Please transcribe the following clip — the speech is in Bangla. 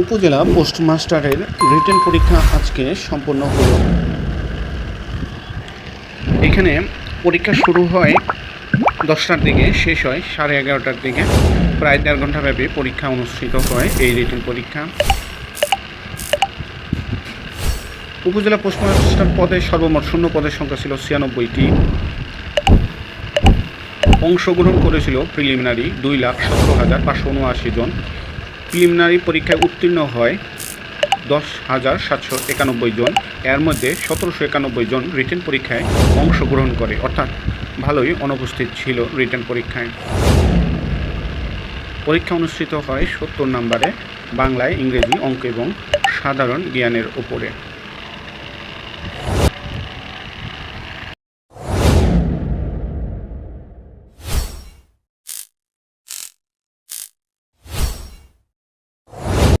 উপজেলা পোস্টমাস্টারের রিটেন পরীক্ষা আজকে সম্পন্ন হলো। এখানে পরীক্ষা শুরু হয় দশটার দিকে, শেষ হয় সাড়ে এগারোটার দিকে। প্রায় দেড় ঘণ্টা ব্যাপী পরীক্ষা অনুষ্ঠিত হয় এই রিটেন পরীক্ষা। উপজেলা পোস্টমাস্টার পদে সর্বমোট শূন্য পদের সংখ্যা ছিল ছিয়ানব্বইটি। অংশগ্রহণ করেছিল প্রিলিমিনারি দুই লাখ সতেরো হাজার পাঁচশো উনআশি জন। প্রিলিমিনারি পরীক্ষায় উত্তীর্ণ হয় দশ হাজার সাতশো একানব্বই জন। এর মধ্যে সতেরোশো একানব্বই জন রিটেন পরীক্ষায় অংশগ্রহণ করে। অর্থাৎ ভালোই অনুপস্থিত ছিল রিটেন পরীক্ষায়। পরীক্ষা অনুষ্ঠিত হয় সত্তর নম্বরে, বাংলায় ইংরেজি অঙ্ক এবং সাধারণ জ্ঞানের উপরে।